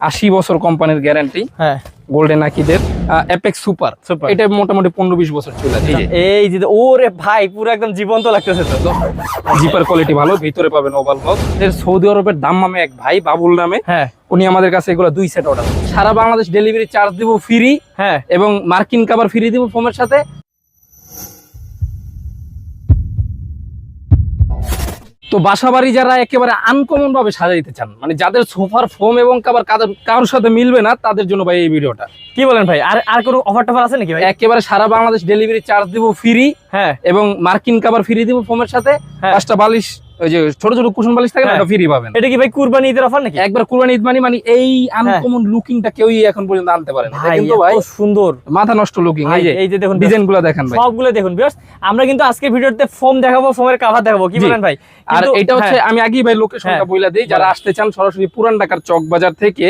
আশি বছর কোম্পানির গ্যারান্টি। হ্যাঁ। গোল্ডেন আকিদের অ্যাপেক্স সুপার Super। এটা মোটামুটি পনেরো বিশ বছর চলে আসে এই যে ওরে ভাই পুরো একদম জীবন্ত লাগতেছে তো। জিপার কোয়ালিটি ভালো ভিতরে পাবেন ওভাল বক্স এর সৌদি আরবের দাম নামে এক ভাই বাবুল নামে। হ্যাঁ। উনি আমাদের কাছে এগুলো দুই সেট অর্ডার সারা বাংলাদেশ ডেলিভারি চার্জ দিব ফ্রি হ্যাঁ। এবং মার্কিন কাবার ফ্রি দিব ফোমের সাথে। তো বাসা বাড়ি যারা একেবারে আনকমন ভাবে সাজাইতে চান মানে যাদের সোফার ফোম এবং কাবার কারোর সাথে মিলবে না তাদের জন্য ভাই এই ভিডিওটা। কি বলেন ভাই? আর আর কোনো অফার টফার আছে নাকি ভাই? একেবারে সারা বাংলাদেশ ডেলিভারি চার্জ দিব ফ্রি হ্যাঁ। এবং মার্কিন কাবার ফ্রি দিব ফোমের সাথে হ্যাঁ। পাঁচটা বালিশ ওই যে ছোট ছোট কুশন বালিশ থাকে না হ্যাঁ। ফ্রি পাবেন। এটা কি ভাই কুরবানি ঈদের অফার নাকি? একবার কুরবানি ঈদ মানে মানে এই আনকমন লুকিংটা কেউই এখন পর্যন্ত আনতে পারে না কিন্তু ভাই সুন্দর। মাথা নষ্ট লুকিং এই যে এই যে দেখুন ডিজাইন দেখেন ভাই। সবগুলো দেখুন বিয়ার্স আমরা কিন্তু আজকে ভিডিওতে ফোম দেখাবো ফোমের কাভার দেখাবো কি বলেন ভাই? আর এটা হচ্ছে হ্যাঁ, আমি আগেই ভাই লোকেশনটা হ্যাঁ। বইলা দিই যারা আসতে চান সরাসরি পুরান ঢাকার চক বাজার থেকে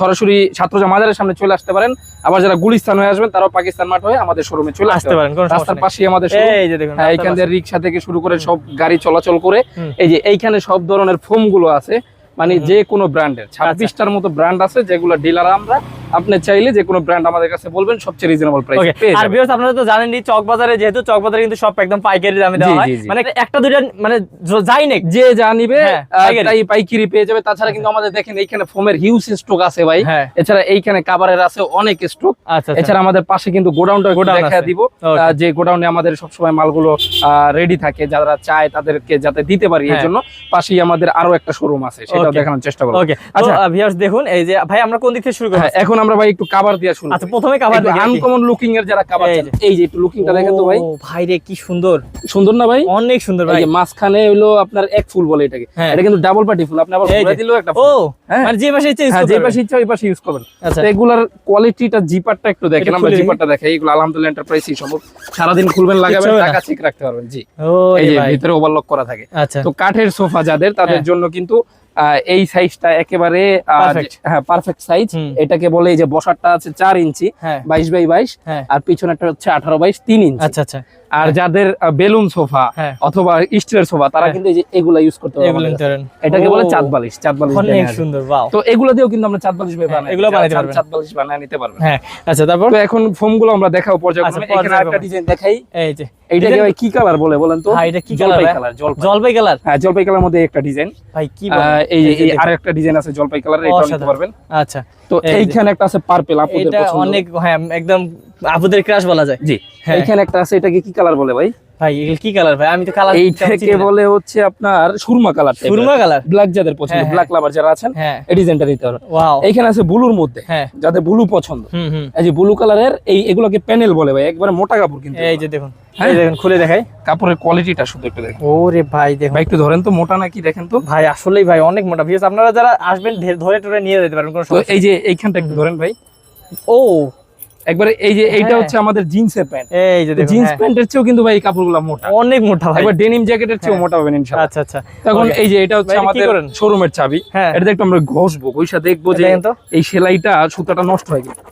সরাসরি ছাত্রজা মাজারের সামনে চলে আসতে পারেন। আবার যারা গুলিস্তান হয়ে আসবেন তারাও পাকিস্তান মাঠ হয়ে আমাদের শোরুমে চলে আসতে পারেন। রাস্তার। পাশেই আমাদের এই যে দেখুন হ্যাঁ পাশে। রিক্সা থেকে শুরু করে সব গাড়ি চলাচল করে। এই যে এইখানে সব ধরনের ফোমগুলো আছে মানে যে কোনো ব্র্যান্ডের। ছাব্বিশটার মতো ব্র্যান্ড আছে যেগুলো ডিলার আমরা আপনি চাইলে যে কোনো ব্র্যান্ড আমাদের কাছে বলবেন সবচেয়ে রিজনেবল প্রাইস আর ভিউয়ার্স আপনারা তো জানেনই চক বাজারে যেহেতু চক বাজারে কিন্তু সব একদম পাইকারি দামে দেওয়া হয়। মানে একটা দুইটা মানে যাই নেক। যে যা নিবে হ্যাঁ। তাই পাইকারি পেয়ে যাবে। তাছাড়া কিন্তু আমাদের দেখেন এইখানে ফোমের হিউজ স্টক আছে ভাই। হ্যাঁ। এছাড়া এইখানে কাবারের আছে অনেক স্টক আচ্ছা আচ্ছা। এছাড়া আমাদের পাশে কিন্তু গোডাউনটা Godown দেখা দিব। যে গোডাউনে আমাদের সবসময় মালগুলো রেডি থাকে যারা চায় তাদেরকে যাতে দিতে পারি এই হ্যাঁ। জন্য পাশেই আমাদের আরও একটা শোরুম আছে সেটাও দেখানোর চেষ্টা করব। ওকে আচ্ছা। ভিউয়ার্স দেখুন এই যে ভাই আমরা কোন দিক থেকে শুরু করব? এখন আমরা ভাই একটু কাবার দিয়ে শুরু আচ্ছা প্রথমে কাভার আনকমন লুকিং এর যারা কাবার এই যে। এই একটু লুকিংটা দেখেন তো ভাই। ও, ভাই রে কি সুন্দর। সুন্দর না ভাই? অনেক সুন্দর এই ভাই। মাঝখানে হলো আপনার এক ফুল বলে এটাকে। হ্যাঁ। এটা কিন্তু ডাবল পার্টি ফুল আপনি আবার ঘুরে। দিলেও একটা ফুল। হ্যাঁ। মানে যে পাশে ইচ্ছে হ্যাঁ যে পাশে ইচ্ছা ওই পাশে ইউজ করবেন। আচ্ছা। তো এগুলার কোয়ালিটিটা জিপারটা একটু দেখেন আমরা। জিপারটা দেখাই এগুলো আলহামদুলিল্লাহ এন্টারপ্রাইজই সব। সারাদিন খুলবেন লাগাবেন। টাকা চেক রাখতে পারবেন জি। ও এই যে ভিতরে ওভারলক করা থাকে। আচ্ছা। তো কাঠের সোফা যাদের তাদের। জন্য কিন্তু এই সাইজটা একেবারে হ্যাঁ পারফেক্ট সাইজ এটাকে বলে এই যে বসারটা আছে চার ইঞ্চি হ্যাঁ। বাইশ বাই বাইশ হ্যাঁ। আর পিছনেরটা হচ্ছে আঠারো বাইশ তিন ইঞ্চি। আচ্ছা আচ্ছা। আর যাদের বেলুন সোফা হ্যাঁ। অথবা স্টিলের সোফা তারা হ্যাঁ। কিন্তু এই যে এগুলা ইউজ করতে। এটাকে বলে চাঁদ বালিশ চাঁদ বালিশ অনেক সুন্দর তো এগুলো দিয়েও কিন্তু আমরা চাঁদ বালিশ হ্যাঁ, বানাই এগুলো বানাইতে পারবেন। চাঁদ বালিশ বানায় নিতে পারবেন হ্যাঁ আচ্ছা তারপর? তো এখন ফোমগুলো আমরা দেখাবো পর্যায়ক্রমে। আচ্ছা, এখানে আরেকটা ডিজাইন দেখাই। এই যে। এইটাকে ভাই কি কালার বলে বলেন তো? ভাই, এটা কি জলপাই কালার জলপাই। কালার হ্যাঁ জলপাই কালার মধ্যে একটা ডিজাইন ভাই কি এই যে এই আর একটা ডিজাইন আছে জলপাই কালারের এটা নিতে পারবেন। আচ্ছা। তো এইখানে একটা আছে পার্পল আপুদের এটা অনেক হ্যাঁ একদম আপুদের ক্রাশ বলা যায়। জি। হ্যাঁ। এইখানে একটা আছে এটাকে কি কালার বলে ভাই? ভাই এগুলো কি কালার ভাই? আমি তো কালার এইটাকে বলে হচ্ছে আপনার সুরমা কালার সুরমা কালার ব্ল্যাক যাদের পছন্দ হ্যাঁ, ব্ল্যাক লাভার যারা আছেন হ্যাঁ। এই ডিজাইনটা নিতে পারবেন। ওয়াও এইখানে আছে ব্লুর মধ্যে হ্যাঁ। যাদের ব্লু পছন্দ। হুম হুম। এই যে ব্লু কালারের এই এগুলোকে প্যানেল বলে ভাই একবারে মোটা কাপড় কিন্তু এই যে দেখুন হ্যাঁ। এই দেখুন খুলে দেখাই। কাপড়ের কোয়ালিটিটা শুধু একটু দেখেন। ওরে ভাই দেখুন। ভাই একটু ধরেন তো মোটা নাকি দেখেন তো? ভাই আসলেই ভাই অনেক মোটা। ভিউস আপনারা যারা আসবেন ধরে টরে নিয়ে যেতে পারেন কোনো এই যে এইখানটা একটু ধরেন ভাই। ও একবারে এই যে এইটা হ্যাঁ। হচ্ছে আমাদের জিন্সের প্যান্ট এই যে জিন্স। প্যান্টের চেয়েও কিন্তু ভাই কাপড়গুলো মোটা। অনেক মোটা ভাই। একবার ডেনিম জ্যাকেটের চেয়েও হ্যাঁ। মোটা ইনশাআল্লাহ। আচ্ছা আচ্ছা। তখন এই যে এটা হচ্ছে আমাদের শোরুমের চাবি। হ্যাঁ। এটা একটু আমরা ঘষবো ঘষা দেখব যে এই সেলাইটা সুতাটা নষ্ট হয়ে গেছে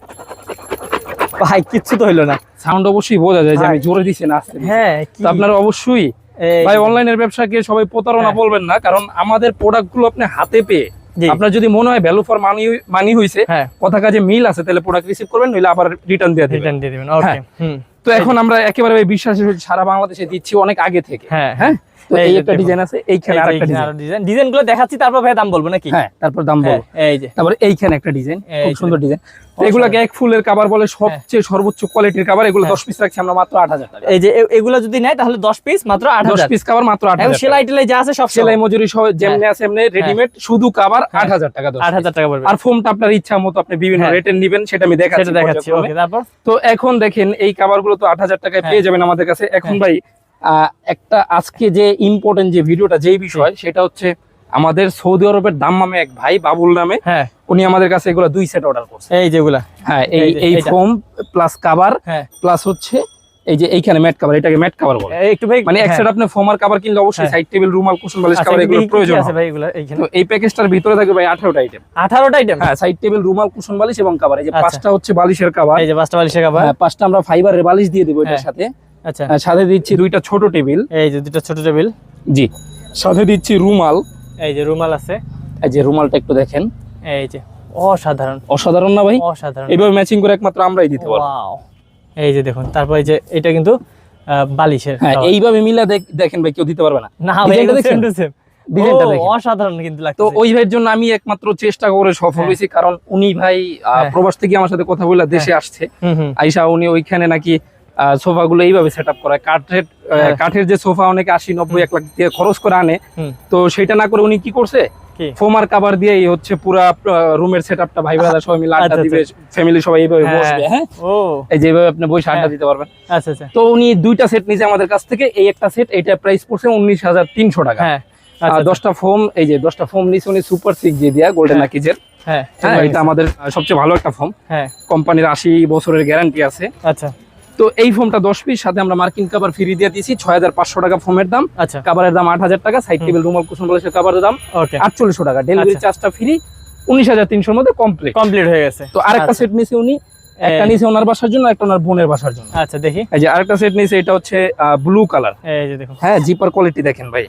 ভাই কিচ্ছু তো হইল না। সাউন্ড অবশ্যই বোঝা যায় যে আমি জোরে দিছি না আস্তে হ্যাঁ তো আপনারা অবশ্যই ভাই অনলাইনের ব্যবসাকে সবাই প্রতারণা। বলবেন না কারণ আমাদের প্রোডাক্টগুলো আপনি হাতে পেয়ে। আপনার যদি মনে হয় ভ্যালু ফর মানি মানি হইছে হ্যাঁ। কথা কাজে মিল আছে তাহলে প্রোডাক্ট রিসিভ করবেন নইলে আবার রিটার্ন দিয়ে দিবেন। রিটার্ন দিয়ে দিবেন ওকে হ্যাঁ। হুম। তো এখন আমরা একেবারে বিশ্বাস সারা বাংলাদেশে দিচ্ছি অনেক আগে থেকে। হ্যাঁ হ্যাঁ? তো এই এই একটা ডিজাইন আছে এইখানে আরেকটা ডিজাইন ডিজাইন ডিজাইন দেখাচ্ছি তারপর ভাই দাম বলব নাকি? হ্যাঁ তারপর দাম হ্যাঁ, বলব এই যে। তারপর এইখানে একটা ডিজাইন খুব সুন্দর ডিজাইন এগুলাকে এক ফুলের কাবার বলে সবচেয়ে সর্বোচ্চ কোয়ালিটির কাবার এগুলো হ্যাঁ। দশ পিস রাখছি আমরা মাত্র আট হাজার টাকা। এই যে এগুলো যদি নেয় তাহলে 10 পিস মাত্র দশ 8000 পিস কাবার মাত্র আট এবং হাজার সেলাই টেলাই যা আছে সব সেলাই। মজুরি সহ যেমনি আছে এমনি রেডিমেড শুধু হ্যাঁ। আট হাজার টাকা দশ আট হাজার টাকা পড়বে। আর ফোমটা আপনার ইচ্ছা মতো আপনি বিভিন্ন হ্যাঁ। রেটের নিবেন সেটা আমি দেখাচ্ছি সেটা দেখাচ্ছি। ওকে তারপর? তো এখন দেখেন এই কাবারগুলো তো আট হাজার টাকায় হ্যাঁ। পেয়ে যাবেন আমাদের কাছে। এখন ভাই একটা আজকে যে ইম্পর্টেন্ট যে ভিডিওটা যেই বিষয় সেটা হচ্ছে আমাদের সৌদি আরবের দাম নামে এক ভাই বাবুল নামে হ্যাঁ। উনি আমাদের কাছে এগুলো দুই সেট অর্ডার করছে। এই যেগুলা। হ্যাঁ এই এই। ফোম প্লাস হ্যাঁ। প্লাস হচ্ছে এই যে এইখানে ম্যাট কাভার এটাকে ম্যাট কাভার বলে। একটু ভাই মানে এক হ্যাঁ। সেট আপনি ফোমার কাভার কিনলে অবশ্যই হ্যাঁ। সাইড টেবিল রুমাল কুশন বালিশ আচ্ছা, কাভার এগুলো এগুলো প্রয়োজন আছে ভাই এগুলো এইখানে? তো এই প্যাকেজটার ভিতরে থাকবে ভাই 18টা আইটেম 18টা আইটেম হ্যাঁ সাইড টেবিল রুমাল কুশন বালিশ এবং কাভার এই যে আচ্ছা। পাঁচটা হচ্ছে বালিশের কাভার এই যে পাঁচটা বালিশের কাভার হ্যাঁ, পাঁচটা আমরা ফাইবারের বালিশ দিয়ে দেবো এটার হ্যাঁ। সাথে। আচ্ছা। সাথে দিচ্ছি দুইটা ছোট টেবিল। এই যে দুটো ছোট টেবিল। জি। সাথে দিচ্ছি রুমাল। এই যে রুমাল আছে। এই যে রুমালটা একটু দেখেন। এই যে অসাধারণ। অসাধারণ না ভাই? অসাধারণ। এইভাবে ম্যাচিং করে একমাত্র আমরাই দিতে পারব। এই যে দেখুন তারপর এই যে এটা কিন্তু বালিশের হ্যাঁ এইভাবে মিলা দেখেন ভাই কেউ দিতে পারবে না। না ভাই ডিজাইনটা সেম টু সেম ডিজাইনটা দেখেন। অসাধারণ কিন্তু তো লাগছে ওই ভাইয়ের জন্য আমি একমাত্র চেষ্টা করে সফল হ্যাঁ। হয়েছি কারণ উনি ভাই হ্যাঁ। প্রবাস থেকে আমার সাথে কথা বলে দেশে আসছে। হুম হুম। আইসা উনি ওইখানে নাকি সোফা গুলো এইভাবে সেট আপ করায়। কাঠের হ্যাঁ। কাঠের যে সোফা অনেকে আশি নব্বই এক লাখ দিয়ে খরচ করে আনে। তো সেটা না করে উনি কি করছে? ফোমার কাভার দিয়ে এই হচ্ছে পুরা রুমের সেট আপটা ভাই ব্রাদার সবাই মিলে আড্ডা আচ্ছা, দিবে ফ্যামিলি সবাই এইভাবে হ্যাঁ। বসবে হ্যাঁ? এই যেভাবে আপনি বসে আড্ডা হ্যাঁ। দিতে পারবেন। আচ্ছা আচ্ছা। তো উনি দুইটা সেট নিয়েছে আমাদের কাছ থেকে। এই একটা সেট এইটা প্রাইস পড়ছে উনিশ হাজার তিনশো টাকা। হ্যাঁ। আচ্ছা দশটা ফোম এই যে দশটা ফোম নিয়েছে উনি সুপার সিক্স দিয়ে দিয়া গোল্ডেন হ্যাঁ। হ্যাঁ। এটা আমাদের সবচেয়ে ভালো একটা ফোম হ্যাঁ। কোম্পানির আশি বছরের গ্যারান্টি আছে। আচ্ছা। তো এই ফোমটা দশ পিস সাথে আমরা মার্কিন কাবার ফ্রি দিয়ে দিয়েছি ছয় হাজার পাঁচশো টাকা ফোমের দাম। আচ্ছা। কাভারের দাম আট হাজার টাকা সাইড টেবিল রুমাল কুসুম বলেছে কাভারের দাম আটচল্লিশশো টাকা। ডেলিভারি আচ্ছা। চার্জটা ফ্রি উনিশ হাজার তিনশোর মধ্যে কমপ্লিট কমপ্লিট হয়ে গেছে। তো আরেকটা আচ্ছা। সেট নিয়েছে উনি একটা নিয়েছে ওনার বাসার জন্য একটা ওনার বোনের বাসার জন্য। আচ্ছা দেখি। এই যে আরেকটা সেট নিয়েছে এটা হচ্ছে ব্লু কালার এই যে দেখুন। হ্যাঁ জিপার কোয়ালিটি দেখেন ভাই।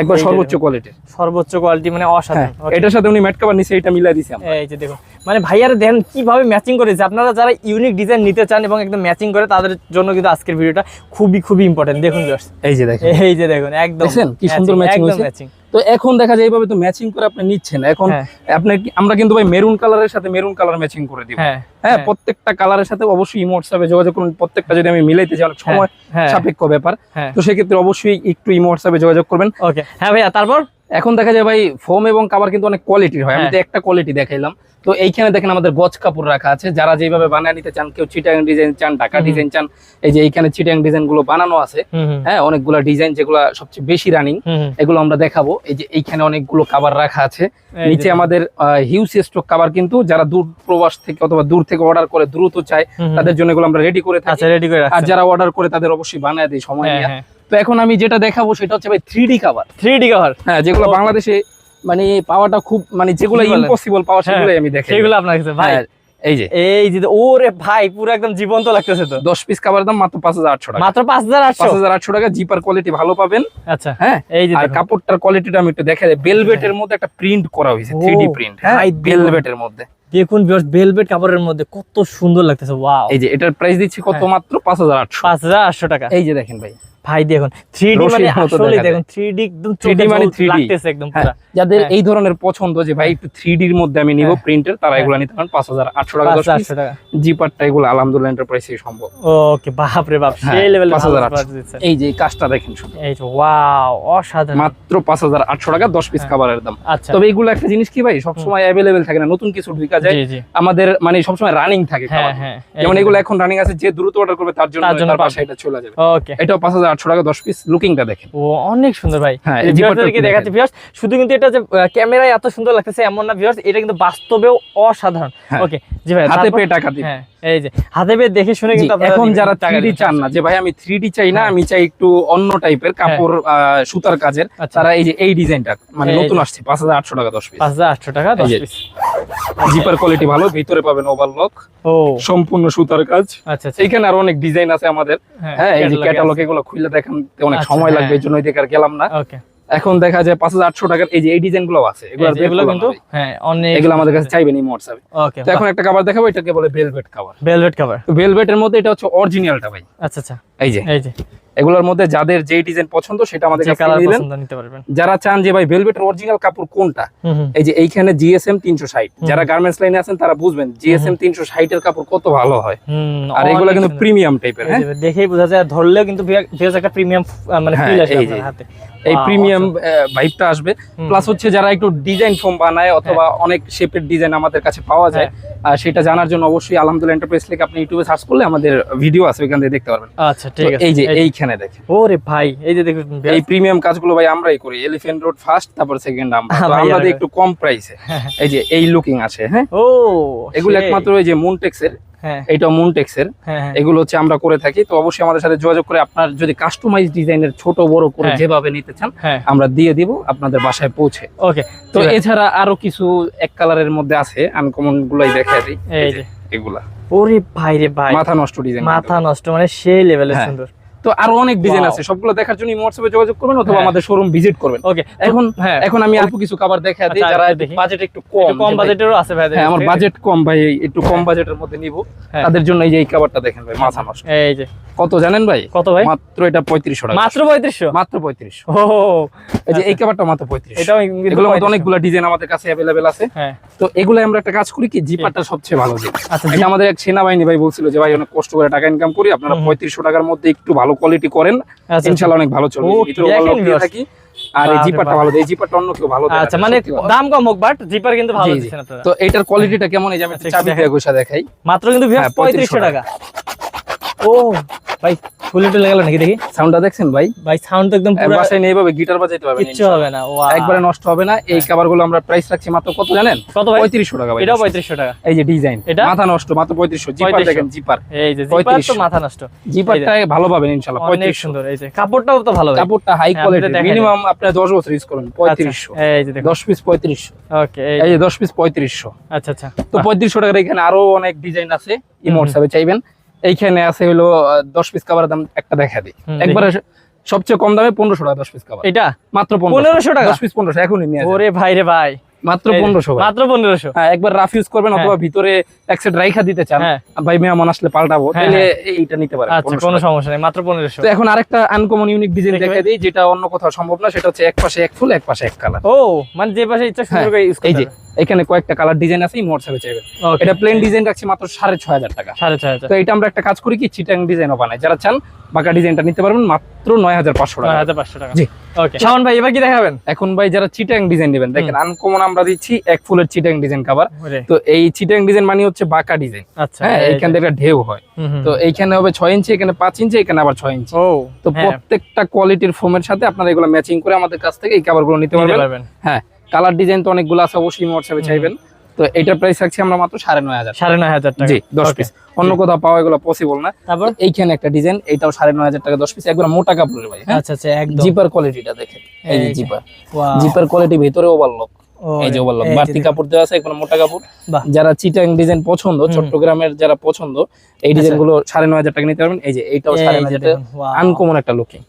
একবার সর্বোচ্চ কোয়ালিটি সর্বোচ্চ কোয়ালিটি মানে হ্যাঁ অসাধারণ এটার সাথে উনি ম্যাট কভার নিছে এটা মিলাই দিছে আমরা। এই যে দেখো মানে ভাইয়ারা দেন কীভাবে ম্যাচিং করেছে আপনারা যারা ইউনিক ডিজাইন নিতে চান এবং একদম ম্যাচিং করে তাদের জন্য কিন্তু আজকের ভিডিওটা খুবই খুবই ইম্পর্টেন্ট দেখুন। এই যে দেখেন। এই যে দেখুন একদম কি সুন্দর ম্যাচিং একদম হয়েছে? তো এখন দেখা যায় এইভাবে তো ম্যাচিং করে আপনি নিচ্ছেন। এখন হ্যাঁ। আপনি আমরা কিন্তু ভাই মেরুন কালারের সাথে মেরুন কালার ম্যাচিং করে দিব। হ্যাঁ হ্যাঁ প্রত্যেকটা কালারের সাথে অবশ্যই ইমো সাথে যোগাযোগ করুন। প্রত্যেকটা যদি আমি মিলাইতে চাই অনেক সময় হ্যাঁ। সাপেক্ষ ব্যাপার। হ্যাঁ। তো সেক্ষেত্রে অবশ্যই একটু ইমো হোয়াটসঅ্যাপে যোগাযোগ করবেন। ওকে হ্যাঁ ভাইয়া তারপর? এখন দেখা যায় ভাই ফোম এবং কাবার কিন্তু অনেক কোয়ালিটির হয়। আমি হ্যাঁ। তো একটা কোয়ালিটি দেখাইলাম। তো এইখানে দেখেন আমাদের গজ কাপড় রাখা আছে। যারা যেভাবে বানিয়ে নিতে চান কেউ চিটাং ডিজাইন চান ঢাকা ডিজাইন চান এই যে এইখানে চিটাং ডিজাইনগুলো বানানো আছে। হ্যাঁ অনেকগুলো ডিজাইন যেগুলো সবচেয়ে বেশি রানিং। এগুলো আমরা দেখাবো। এই যে এইখানে অনেকগুলো কাভার রাখা আছে। নিচে। আমাদের হিউজ স্টক কাভার কিন্তু যারা দূর প্রবাস থেকে অথবা দূর থেকে অর্ডার করে দ্রুত চায়। তাদের জন্য এগুলো আমরা রেডি করে থাকি। আচ্ছা রেডি করে আর যারা অর্ডার করে তাদের অবশ্যই বানায় দিই সময় নিয়ে। হ্যাঁ। তো এখন আমি যেটা দেখাবো সেটা হচ্ছে ভাই three D cover 3D cover হ্যাঁ যেগুলো বাংলাদেশে মানে পাওয়াটা খুব মানে যেগুলো ইম্পসিবল পাওয়া হ্যাঁ, সেগুলোই আমি দেখাই। সেগুলো আপনার কাছে ভাই। হ্যাঁ, এই যে। এই যে ওরে ভাই পুরো একদম জীবন্ত লাগতেছে তো। দশ পিস কাভার দাম মাত্র পাঁচ হাজার আটশো টাকা। মাত্র পাঁচ হাজার আটশো? পাঁচ হাজার আটশো টাকা জিপার কোয়ালিটি ভালো পাবেন। আচ্ছা হ্যাঁ এই যে আর। কাপড়টার কোয়ালিটিটা আমি একটু দেখা যায় বেলভেটের মধ্যে একটা প্রিন্ট করা হয়েছে ও, থ্রি ডি প্রিন্ট হ্যাঁ দেখুন। বেলভেটের মধ্যে। দেখুন ভেলভেট কাপড়ের মধ্যে কত সুন্দর লাগতেছে ওয়াও এই যে এটার প্রাইস দিচ্ছি কত হ্যাঁ। মাত্র? পাঁচ হাজার আটশো। পাঁচ হাজার আটশো টাকা। এই যে দেখেন ভাই। ভাই দেখুন থ্রি ডি মানে আসলে দেখুন থ্রি ডি একদম 3D চোখে মানে 3D লাগতেছে একদম হ্যাঁ, যাদের হ্যাঁ। এই ধরনের পছন্দ যে ভাই একটু থ্রি ডির মধ্যে আমি নিব হ্যাঁ। প্রিন্টের তারা এগুলো নিতে পারেন পাঁচ হাজার আটশো টাকা দশ আটশো টাকা। জিপারটা এগুলো আলহামদুলিল্লাহ এন্টারপ্রাইজে সম্ভব। ওকে বাপ রে বাপ সেই পাঁচ হাজার। এই যে কাজটা দেখেন শুধু এই যে ওয়াও অসাধারণ। মাত্র পাঁচ হাজার আটশো টাকা দশ পিস। খাবারের দাম। আচ্ছা। তবে এগুলো একটা জিনিস কি ভাই সবসময় অ্যাভেলেবেল থাকে না নতুন কিছু ঢুকা যায়। আমাদের মানে সবসময় রানিং থাকে যেমন এগুলো এখন রানিং আছে যে দ্রুত অর্ডার করবে তার জন্য তার বাসায় এটা চলে যাবে। ওকে। এটাও পাঁচ হাজার আটশো টাকা দশ পিস লুকিংটা দেখেন। ও অনেক সুন্দর ভাই। হ্যাঁ, দেখাচ্ছি। ভিউয়ার্স শুধু কিন্তু এটা যে ক্যামেরায় এত সুন্দর লাগতেছে এমন না ভিউয়ার্স এটা কিন্তু বাস্তবেও অসাধারণ। হ্যাঁ। ওকে জি ভাই হাতে পেয়ে টাকা হ্যাঁ এই যে হাতে পেয়ে দেখে শুনে কিন্তু এখন যারা। চান না যে ভাই আমি চাই না হ্যাঁ। আমি চাই একটু অন্য টাইপের কাপড় সুতার কাজের। আচ্ছা। তারা এই যে এই ডিজাইনটা মানে নতুন আসছে পাঁচ হাজার আটশো টাকা দশ পিস পাঁচ হাজার আটশো টাকা দশ পিস জিপার কোয়ালিটি ভালো ভিতরে পাবেন ওভারলক ও। সম্পূর্ণ সুতার কাজ। আচ্ছা আচ্ছা। আরও অনেক ডিজাইন আছে আমাদের। হ্যাঁ এই যে ক্যাটালগ এগুলো খুলে দেখেন অনেক আচ্ছা, সময় হ্যাঁ। লাগবে এই জন্য ওই আর গেলাম না। এখন দেখা যায় পাঁচ হাজার আটশো টাকার এই যে এই ডিজাইনগুলো আছে এগুলো কিন্তু। হ্যাঁ অনেক এগুলো আমাদের কাছে চাইবেন এই হোয়াটসঅ্যাপে তো এখন একটা কাভার দেখাবো এটাকে বলে ভেলভেট কাভার ভেলভেট কাভার ভেলভেটের মধ্যে এটা হচ্ছে অরিজিনালটা ভাই। আচ্ছা আচ্ছা। এই যে। এই যে। এগুলোর মধ্যে যাদের যে ডিজাইন পছন্দ সেটা আমাদের কাছে পারবেন। যারা চান যে ভাই ভেলভেটের অরিজিনাল কাপড় কোনটা? এই যে এইখানে জিএসএম তিনশো ষাট। হুম। যারা গার্মেন্টস লাইনে আছেন তারা বুঝবেন জিএসএম 360 এর কাপড় কত ভালো হয়। আর এগুলো কিন্তু প্রিমিয়াম টাইপের হ্যাঁ? দেখেই বোঝা যায় ধরলেও কিন্তু ভেজ একটা প্রিমিয়াম মানে হ্যাঁ, ফিল আসে আপনার হাতে। এই প্রিমিয়াম ভাইবটা আসবে। প্লাস হচ্ছে যারা একটু ডিজাইন ফোম বানায় অথবা অনেক শেপের ডিজাইন আমাদের কাছে পাওয়া যায় আর সেটা জানার জন্য অবশ্যই আলহামদুলিল্লাহ এন্টারপ্রাইজ লিখে আপনি ইউটিউবে সার্চ করলে আমাদের ভিডিও আছে ওইখান থেকে দেখতে পারবেন। আচ্ছা ঠিক আছে। এই যে এইখানে দেখেন। ওরে ভাই এই যে দেখুন এই প্রিমিয়াম কাজগুলো ভাই আমরাই করি এলিফ্যান্ট রোড ফার্স্ট তারপর সেকেন্ড আমরা তো ভাই, আমরা একটু কম প্রাইসে এই যে এই লুকিং আছে হ্যাঁ? ও এগুলো একমাত্র ওই যে মুনটেক্সের হ্যাঁ। এইটা মুনটেক্সের হ্যাঁ হ্যাঁ। এগুলো হচ্ছে আমরা করে থাকি। তো অবশ্যই আমাদের সাথে যোগাযোগ করে আপনার যদি কাস্টমাইজ ডিজাইনের ছোট বড় করে। যেভাবে নিতে চান আমরা দিয়ে দিব আপনাদের বাসায় পৌঁছে। ওকে। তো এছাড়া আরও কিছু এক কালারের মধ্যে আছে আনকমন গুলাই দেখা দিই। এগুলা। ওরে ভাই রে ভাই। মাথা নষ্ট ডিজাইন মাথা নষ্ট মানে সেই লেভেলের। সুন্দর। তো আরও অনেক ডিজাইন আছে। সবগুলো দেখার জন্য হোয়াটসঅ্যাপে যোগাযোগ করবেন অথবা হ্যাঁ। আমাদের শোরুম ভিজিট করবেন। ওকে এখন হ্যাঁ। এখন আমি অল্প কিছু খাবার দেখা দিই আচ্ছা, যারা বাজেট একটু কম কম বাজেটেরও আছে ভাই হ্যাঁ আমার বাজেট কম ভাই একটু কম বাজেটের মধ্যে নিব। হ্যাঁ। তাদের জন্য এই যে এই খাবারটা দেখেন ভাই মাথা নষ্ট। এই যে। কত জানেন ভাই? কত ভাই? মাত্র এটা পঁয়ত্রিশশো টাকা। মাত্র পঁয়ত্রিশশো? মাত্র পঁয়ত্রিশশো ও এই যে এই খাবারটা মাত্র পঁয়ত্রিশ। এটাও কিন্তু এগুলোর মধ্যে অনেকগুলো ডিজাইন আমাদের কাছে অ্যাভেলেবেল আছে। হ্যাঁ। তো এগুলো আমরা একটা কাজ করি কি জিপারটা সবচেয়ে ভালো দিই আচ্ছা আমাদের এক সেনাবাহিনী ভাই বলছিল যে ভাই অনেক কষ্ট করে টাকা ইনকাম করি আপনারা হুম। পঁয়ত্রিশশো টাকার মধ্যে একটু ভালো কোয়ালিটি করেন ইনশাআল্লাহ অনেক ভালো চলবে। ভিতরে। থাকি। আর এই জিপারটা ভালো এই জিপারটা অন্য কেউ ভালো আচ্ছা মানে দাম কম হোক বাট জিপার কিন্তু ভালো। দিচ্ছেন আপনারা। তো এটার কোয়ালিটিটা কেমন? এই যে আমি আচ্ছা, চাবি দিয়ে গোছা দেখাই। মাত্র কিন্তু হ্যাঁ, পঁয়ত্রিশশো 3500 টাকা। ও ভাই ফুলে টুলে গেল নাকি দেখি? সাউন্ডটা দেখছেন ভাই? ভাই সাউন্ড তো একদম পুরো বাসায় এইভাবে গিটার বাজাইতে পারবেন কিচ্ছু হবে না একবারে নষ্ট হবে না এই খাবারগুলো আমরা প্রাইস রাখছি মাত্র কত জানেন? কত ভাই? পঁয়ত্রিশশো টাকা ভাই এটাও পঁয়ত্রিশশো টাকা। এই যে ডিজাইন এটা? মাথা নষ্ট মাত্র পঁয়ত্রিশশো জিপার দেখেন জিপার এই যে জিপার তো মাথা নষ্ট। জিপারটা ভালো পাবেন ইনশাল্লাহ অনেক সুন্দর এই যে। কাপড়টাও তো ভালো কাপড়টা হাই হ্যাঁ, কোয়ালিটি মিনিমাম আপনি দশ বছর ইউজ করুন পঁয়ত্রিশশো। আচ্ছা, এই যে দেখুন। দশ পিস পঁয়ত্রিশশো। ওকে এই যে। দশ পিস পঁয়ত্রিশশো। আচ্ছা আচ্ছা। তো পঁয়ত্রিশশো টাকার এখানে আরও অনেক ডিজাইন আছে চাইবেন। এইখানে আছে হলো দশ পিস কাবার দাম একটা দেখা দিই। একবারে সবচেয়ে কম দামে পনেরোশো টাকা দশ পিস কাবার এটা? মাত্র পনেরোশো। টাকা? দশ পিস পনেরোশো এখনই নিয়ে ওরে ভাই রে ভাই। মাত্র পনেরোশো মাত্র পনেরোশো? হ্যাঁ একবার রাফ ইউজ করবেন হ্যাঁ। অথবা ভিতরে রাইখা দিতে চান হ্যাঁ। ভাই মেহমান আসলে পাল্টাবো তাহলে এইটা নিতে পারেন আচ্ছা 1500 কোনো সমস্যা নেই মাত্র পনেরোশো। তো এখন আরেকটা আনকমন ইউনিক ডিজাইন দেখি দেখা দিই যেটা অন্য কোথাও সম্ভব না সেটা হচ্ছে এক পাশে এক ফুল এক পাশে এক কালার ও মানে যে পাশে ইচ্ছা সুন্দর করে ইউজ এই যে এখানে কয়েকটা কালার ডিজাইন আছে ইমোট হিসাবে চাইবেন এটা প্লেন ডিজাইন রাখছি মাত্র সাড়ে ছয় হাজার টাকা। সাড়ে ছয় হাজার। তো এটা আমরা একটা কাজ করি কি চিটাং ডিজাইনও বানাই। যারা চান বাঁকা ডিজাইনটা নিতে পারবেন মাত্র নয় হাজার পাঁচশো নয় টাকা হাজার পাঁচশো টাকা। জি। ওকে শাওন ভাই এবার কি দেখাবেন? এখন ভাই যারা চিটাং ডিজাইন নেবেন দেখেন আনকমন আমরা দিচ্ছি এক ফুলের চিটাং ডিজাইন কাভার তো এই চিটাং ডিজাইন মানে হচ্ছে বাঁকা ডিজাইন আচ্ছা হ্যাঁ এই এইখান থেকে একটা ঢেউ হয়। তো এইখানে হবে ছয় ইঞ্চি এখানে পাঁচ ইঞ্চি এখানে আবার ছয় ইঞ্চি। তো হ্যাঁ, প্রত্যেকটা কোয়ালিটির ফোমের সাথে আপনারা এগুলো ম্যাচিং করে আমাদের কাছ থেকে এই কাভারগুলো নিতে পারবেন। হ্যাঁ কালার ডিজাইন তো অনেকগুলো আছে অবশ্যই হোয়াটসঅ্যাপে চাইবেন। তো এটার প্রাইস রাখছি আমরা মাত্র সাড়ে নয় হাজার সাড়ে নয় হাজার টাকা। জি দশ পিস অন্য কোথাও পাওয়া এগুলো পসিবল না। তারপর? এইখানে একটা ডিজাইন এটাও সাড়ে নয় হাজার টাকা দশ পিস একবার মোটা কাপড়ের ভাই হ্যাঁ? আচ্ছা আচ্ছা একদম। জিপার কোয়ালিটিটা দেখেন। এই যে জিপার জিপার কোয়ালিটি ভিতরে ওভারলক এই যে ওভারলক বাড়তি কাপড় দেওয়া আছে একবার মোটা কাপড়। যারা চিটাং ডিজাইন পছন্দ। চট্টগ্রামের যারা পছন্দ এই ডিজাইনগুলো সাড়ে নয় হাজার টাকা নিতে পারবেন। এই যে এইটাও সাড়ে নয় হাজার আনকমন একটা লুকিং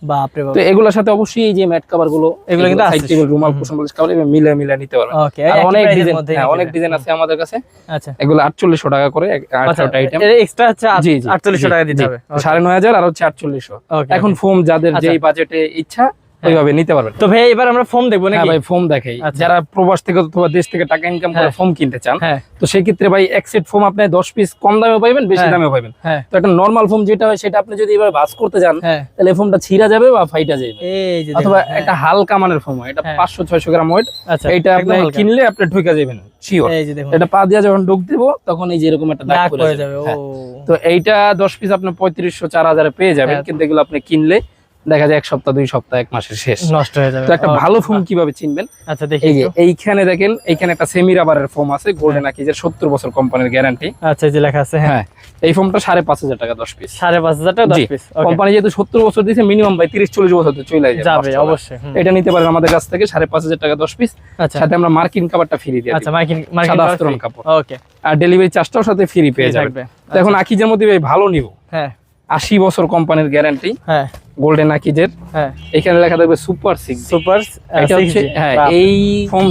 তো এগুলোর সাথে অবশ্যই এই যে ম্যাট কভারগুলো এগুলো কিন্তু সাইড। টেবিল রুমাল। কুশন বালিশ কভার এগুলো মিলে মিলে নিতে পারবেন। আর অনেক ডিজাইন হ্যাঁ অনেক ডিজাইন আছে আমাদের কাছে। আচ্ছা। এগুলো আটচল্লিশশো টাকা করে আচ্ছা আঠারোটা আইটেম এক্সট্রা হচ্ছে জি জি আটচল্লিশশো জি, টাকা দিতে হবে। সাড়ে নয় হাজার আর হচ্ছে আটচল্লিশশো। Okay, এখন ফোম যাদের আচ্ছা। যেই বাজেটে ইচ্ছা ওইভাবে নিতে পারবেন তো ভাই এবার আমরা ফোন দেখব হ্যাঁ নাকি ভাই ফোম দেখাই আচ্ছা। যারা প্রবাস থেকে অথবা দেশ থেকে টাকা ইনকাম করে হ্যাঁ। ফোম কিনতে চান হ্যাঁ তো সেক্ষেত্রে ভাই এক সেট ফোম আপনি দশ পিস কম দামে পাইবেন বেশি হ্যাঁ। দামে পাইবেন হ্যাঁ তো একটা নর্মাল ফোম যেটা হয় সেটা আপনি যদি এবার ভাস করতে যান হ্যাঁ তাহলে ফোমটা ছিঁড়া যাবে বা ফাইটা যাবে অথবা হ্যাঁ। একটা হালকা মানের ফোম হয় এটা হ্যাঁ। পাঁচশো ছয়শো গ্রাম ওয়েট আচ্ছা এটা আপনি কিনলে আপনি ঢুকে যাবেন শিওর এই যে দেখুন এটা পা দিয়ে যখন ঢুক দিব তখন এই যে এরকম একটা দাগ পড়ে যাবে হ্যাঁ। তো এইটা দশ পিস আপনি পঁয়ত্রিশশো চার হাজারে পেয়ে যাবেন হ্যাঁ। কিন্তু এগুলো আপনি কিনলে দেখা যায় এক সপ্তাহ দুই সপ্তাহ এক মাসের শেষ। নষ্ট হয়ে যাবে। তো একটা ভালো ফোম কীভাবে চিনবেন? আচ্ছা দেখি। এইখানে দেখেন এইখানে একটা সেমি রাবারের ফোম আছে গোল্ডেন আকিজের সত্তর বছর কোম্পানির গ্যারান্টি আচ্ছা এই যে লেখা আছে হ্যাঁ। হ্যাঁ এই ফোমটা সাড়ে পাঁচ হাজার টাকা দশ পিস সাড়ে পাঁচ হাজার টাকা দশ পিস কোম্পানি যেহেতু সত্তর বছর দিয়েছে মিনিমাম ভাই তিরিশ চল্লিশ বছর তো চলে যাবে যাবে। অবশ্যই এটা নিতে পারেন আমাদের কাছ থেকে সাড়ে পাঁচ হাজার টাকা দশ পিস আচ্ছা। সাথে আমরা মার্কিন কাবারটা ফ্রি আচ্ছা দিই মার্কিন মার্কিন সাদা আস্তরণ কাপড়। ওকে আর ডেলিভারি চার্জটাও সাথে ফ্রি পেয়ে তো এখন আকিজের মধ্যে ভাই ভালো নিব। হ্যাঁ। আশি বছর কোম্পানির গ্যারান্টি হ্যাঁ। গোল্ডেন আকিজের হ্যাঁ। এখানে লেখা থাকবে সুপার সিক্স সুপার এটা হচ্ছে হ্যাঁ এই হুম।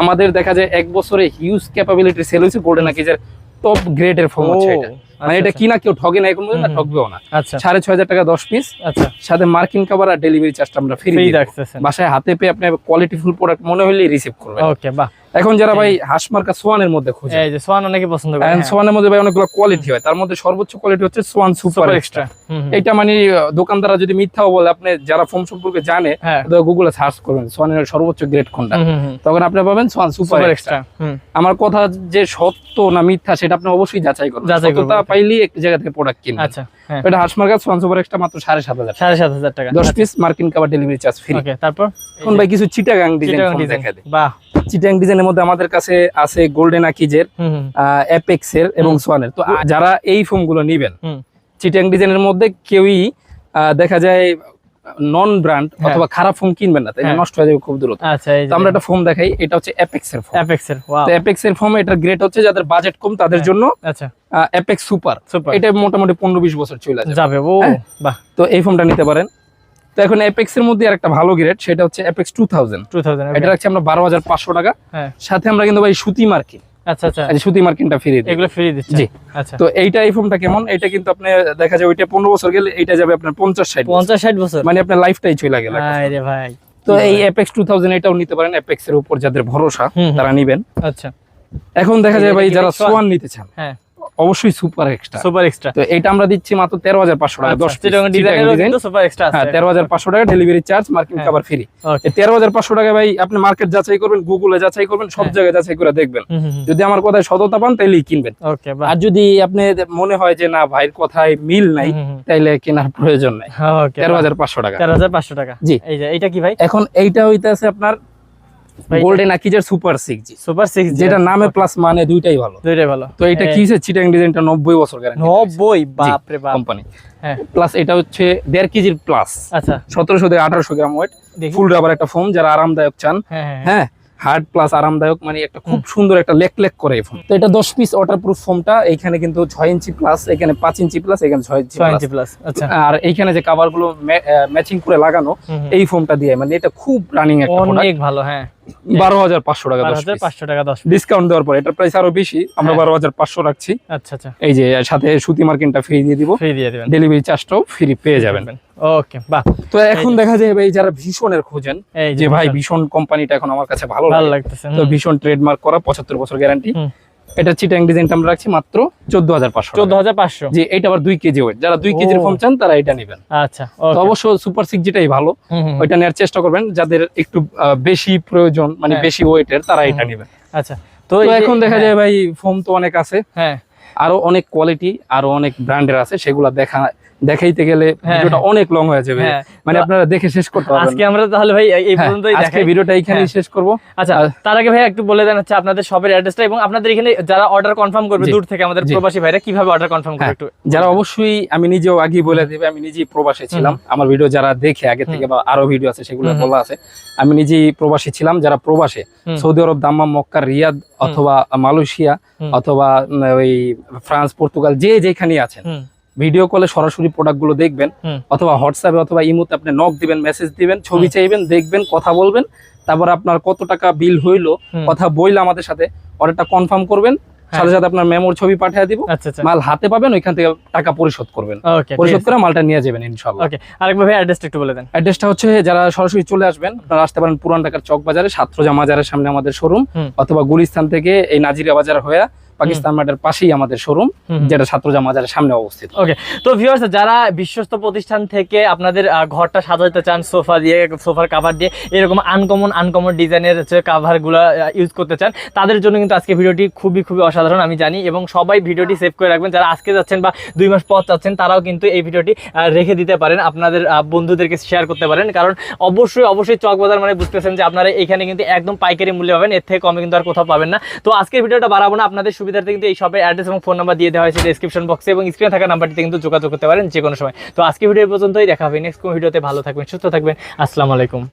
আমাদের দেখা যায় এক বছরে হিউজ ক্যাপাবিলিটি সেল হয়েছে গোল্ডেন আকিজের টপ গ্রেডের ফোম হচ্ছে এটা। মানে এটা কিনা কেউ ঠগে না এখন হুম। ঠকবেও না। আচ্ছা। সাড়ে ছয় হাজার টাকা দশ পিস আচ্ছা। সাথে মার্কিন কাভার আর ডেলিভারি চার্জটা আমরা ফ্রি রাখতেছেন। বাসায় হাতে পেয়ে আপনি কোয়ালিটি ফুল প্রোডাক্ট মনে হলে রিসিভ করবেন। ওকে বাহ। এখন যারা ভাই হাঁস মার্কা সোয়ানের মধ্যে খোঁজে। এই যে সোয়ান অনেকে পছন্দ করে And সোয়ানের মধ্যে ভাই অনেকগুলো কোয়ালিটি হয় তার মধ্যে সর্বোচ্চ কোয়ালিটি হচ্ছে সোয়ান সুপার এক্সট্রা এটা মানে দোকানদাররা যদি মিথ্যাও বলে আপনি যারা ফোম সম্পর্কে জানে হ্যাঁ। গুগলে সার্চ করবেন সোয়ানের সর্বোচ্চ গ্রেড কোনটা। তখন আপনি পাবেন সোয়ান সুপার এক্সট্রা আমার কথা যে সত্য না মিথ্যা সেটা আপনি অবশ্যই যাচাই করবেন। সত্যতা পাইলেই এক জায়গা থেকে প্রোডাক্ট কিনবেন। আচ্ছা হ্যাঁ। এটা হাঁস মার্কা সোয়ান সুপার এক্সট্রা মাত্র সাড়ে সাত হাজার। সাড়ে সাত হাজার টাকা দশ পিস মার্কিন কাবার ডেলিভারি চার্জ ফ্রি ওকে তারপর? এখন ভাই কিছু চিটাগাং ডিজাইন দেখা দেয় বাহ। চিটাং ডিজাইনের মধ্যে আমাদের কাছে আছে গোল্ডেন আকিজের হুম হুম। অ্যাপেক্স এর এবং সোয়ানের তো যারা এই ফোমগুলো নিবেন চিটাং ডিজাইনের মধ্যে কেউই দেখা যায় নন ব্র্যান্ড। অথবা খারাপ ফোম কিনবেন না তাই হ্যাঁ। নষ্ট হয়ে যাবে খুব দ্রুত। আচ্ছা তো আমরা একটা ফোম দেখাই এটা হচ্ছে অ্যাপেক্স এর ফোম। অ্যাপেক্স এর তো অ্যাপেক্স এর ফোম এটার গ্রেড হচ্ছে যাদের বাজেট কম তাদের হ্যাঁ। জন্য আচ্ছা। অ্যাপেক্স সুপার সুপার এটা মোটামুটি পনেরো বিশ বছর চলে যাবে। যাবে ও হ্যাঁ। বাহ। তো এই ফোনটা নিতে পারেন। তো এখন অ্যাপেক্স এর মধ্যে আরেকটা ভালো গ্রেড সেটা হচ্ছে Apex two thousand two thousand এটা রাখছি আমরা বারো হাজার পাঁচশো টাকা। হ্যাঁ। সাথে আমরা কিন্তু ভাই সুতি মার্কিন। আচ্ছা আচ্ছা। সুতি মার্কিনটা দিই এগুলো ফ্রি দিচ্ছে জি। আচ্ছা। তো এইটা এই ফোনটা কেমন? এটা কিন্তু আপনি দেখা যায় ওইটা পনেরো বছর গেলে এইটা যাবে আপনার পঞ্চাশ ষাট বছর। পঞ্চাশ ষাট বছর? মানে আপনার লাইফটাই চলে গেল হায় রে ভাই। তো এই অ্যাপেক্স টু থাউজেন্ড এটাও নিতে পারেন। অ্যাপেক্স এর উপর যাদের ভরসা। তারা নিবেন। আচ্ছা। এখন দেখা যায় ভাই যারা সোয়ান নিতে চান হ্যাঁ। অবশ্যই সুপার এক্সট্রা। Super extra. তো এটা আমরা দিচ্ছি মাত্র তেরো হাজার পাঁচশো টাকা। দশ ডিজাইনেরও কিন্তু সুপার এক্সট্রা হ্যাঁ আছে তেরো হাজার পাঁচশো টাকা delivery charge marking. Cover free তেরো হাজার পাঁচশো টাকা ভাই আপনি মার্কেট যাচাই করবেন গুগলে যাচাই করবেন সব হ্যাঁ। জায়গায় যাচাই করে দেখবেন। যদি আমার কথায় সততা পান তাইলেই কিনবেন। ওকে আর যদি আপনি মনে হয় যে না ভাইয়ের কথায় মিল নাই তাইলে কেনার প্রয়োজন নাই। তেরো হাজার পাঁচশো টাকা। তেরো হাজার পাঁচশো টাকা। জি। এই যে এইটা কি ভাই? এখন এইটা হইতেছে আপনার golden আকিজের super six G super six যেটা নামে প্লাস মানে দুইটাই ভালো। দুইটাই ভালো। তো এটা কি হচ্ছে চিটাং ডিজাইনটা নব্বই বছর গ্যারান্টি নব্বই? বাপ রে বাপ। কোম্পানি হ্যাঁ। প্লাস এটা হচ্ছে দেড় কেজির প্লাস আচ্ছা। সতেরোশো থেকে আঠারোশো গ্রাম ওয়েট ফুল রাবার একটা ফোম যারা আরামদায়ক চান। হ্যাঁ হ্যাঁ। হ্যাঁ। হ্যাঁ হার্ড প্লাস আরামদায়ক মানে একটা খুব সুন্দর একটা লেক লেক করে ফোন তো এটা দশ পিস ওয়াটার প্রুফ ফোমটা এখানে কিন্তু ছয় ইঞ্চি প্লাস এখানে পাঁচ ইঞ্চি প্লাস এখানে ছয় ইঞ্চি ছয় ইঞ্চি প্লাস আচ্ছা। আর এইখানে যে কাভারগুলো ম্যাচিং করে লাগানো। এই ফোমটা দিয়ে মানে এটা খুব রানিং একটা অনেক ভালো হ্যাঁ। বারো হাজার পাঁচশো টাকা পাঁচশো টাকা দশ ডিসকাউন্ট দেওয়ার পর এটার প্রাইস আরও বেশি। আমরা হ্যাঁ। বারো হাজার পাঁচশো রাখছি। আচ্ছা আচ্ছা। এই যে সাথে সুতি মার্কিনটা ফ্রি দিয়ে দিব। ফ্রি দিয়ে দেবেন। ডেলিভারি চার্জটাও ফ্রি পেয়ে যাবেন। ওকে বাহ। তো এখন দেখা যায় ভাই যারা ভীষণের খোঁজেন যে ভাই ভীষণ। কোম্পানিটা এখন আমার কাছে ভালো লাগতেছে তো। ভীষণ ট্রেডমার্ক করা পঁচাত্তর বছর গ্যারান্টি। এটা চিটাং ডিজাইনটা আমরা রাখছি মাত্র চোদ্দ হাজার পাঁচশো চোদ্দ হাজার পাঁচশো? যে এটা আবার দুই কেজি ওয়েট যারা দুই কেজির ফর্ম চান তারা এটা নেবেন। আচ্ছা অবশ্য সুপার সিক্স যেটাই ভালো। ওইটা নেওয়ার চেষ্টা করবেন। যাদের একটু বেশি প্রয়োজন মানে হ্যাঁ। বেশি ওয়েটের তারা এটা। নেবেন। আচ্ছা তো তো এখন দেখা হ্যাঁ, যায় ভাই ফোম তো অনেক আছে। হ্যাঁ। আরও অনেক কোয়ালিটি আরও অনেক ব্র্যান্ডের আছে সেগুলা দেখা দেখাইতে গেলে হ্যাঁ, ভিডিওটা অনেক লং হয়ে যাবে। হ্যাঁ। মানে আপনারা দেখে শেষ করতে পারবেন। আজকে আমরা তাহলে ভাই এই- হ্যাঁ, পর্যন্তই আজকে ভিডিওটা এখানেই হ্যাঁ। শেষ করব। আচ্ছা তার আগে ভাই একটু বলে দেন হচ্ছে আপনাদের সবের অ্যাড্রেসটা এবং আপনাদের এখানে যারা অর্ডার কনফার্ম করবে দূর থেকে আমাদের প্রবাসী ভাইরা কীভাবে অর্ডার কনফার্ম করবে হ্যাঁ, একটু যারা অবশ্যই আমি নিজেও আগে বলে দিবে আমি নিজেই প্রবাসী ছিলাম। আমার ভিডিও যারা দেখে আগে থেকে বা আরও ভিডিও আছে সেগুলো বলা আছে। আমি নিজেই প্রবাসী ছিলাম যারা প্রবাসে Saudi Arab Dammam Mecca Riyadh অথবা মালয়েশিয়া অথবা ওই ফ্রান্স পর্তুগাল যে যেখানে আছেন ভিডিও কলে সরাসরি প্রোডাক্টগুলো দেখবেন অথবা হোয়াটসঅ্যাপে অথবা ইমোতে আপনি নক দিবেন মেসেজ দিবেন ছবি চাইবেন দেখবেন কথা বলবেন তারপর আপনার কত টাকা বিল হইল কথা বইলে আমাদের সাথে অর্ডারটা কনফার্ম করবেন হ্যাঁ। সাথে সাথে আপনার মেমোর ছবি পাঠিয়ে দিব আচ্ছা আচ্ছা। মাল হাতে পাবেন ওইখান থেকে টাকা পরিশোধ করবেন। পরিশোধ করে মালটা নিয়ে যাবেন ইনশাল্লাহ ওকে অ্যাড্রেসটা একটু বলে দেন। অ্যাড্রেসটা হচ্ছে যারা সরাসরি চলে আসবেন আপনারা আসতে পারেন পুরান ঢাকার চক বাজারে সাতরোজা মাজারের সামনে আমাদের শোরুম অথবা গুলিস্তান থেকে এই নাজিরা বাজার হয়ে পাকিস্তান মাঠের পাশেই আমাদের শোরুম যেটা সাতরোজা মাজারের সামনে অবস্থিত। ওকে তো ভিউয়ার্স যারা বিশ্বস্ত প্রতিষ্ঠান থেকে আপনাদের ঘরটা সাজাতে চান সোফা দিয়ে সোফার কাভার দিয়ে এরকম আনকমন আনকমন ডিজাইনের হচ্ছে কাভারগুলো ইউজ করতে চান তাদের জন্য কিন্তু আজকে ভিডিওটি খুবই খুবই অসাধারণ আমি জানি এবং সবাই ভিডিওটি সেভ করে রাখবেন। যারা আজকে যাচ্ছেন বা দুই মাস পর যাচ্ছেন তারাও কিন্তু এই ভিডিওটি রেখে দিতে পারেন আপনাদের বন্ধুদেরকে শেয়ার করতে পারেন কারণ অবশ্যই অবশ্যই চকবাজার মানে বুঝতেছেন যে আপনারা এখানে কিন্তু একদম পাইকারি মূল্যে পাবেন এর থেকে কমে কিন্তু আর কোথাও পাবেন না। তো আজকের ভিডিওটা বাড়াবো না আপনাদের সুবিধার্থে কিন্তু এই সবের অ্যাড্রেস এবং ফোন নাম্বার দিয়ে দেওয়া হয়েছে ডিসক্রিপশন বক্সে এবং স্ক্রিনে থাকা নাম্বারটিতে কিন্তু যোগাযোগ করতে পারেন যে কোনো সময়। তো আজকে ভিডিও পর্যন্তই। দেখা হবে নেক্সট কোনো ভিডিওতে। ভালো থাকবেন, সুস্থ থাকবেন। আসসালামু আলাইকুম।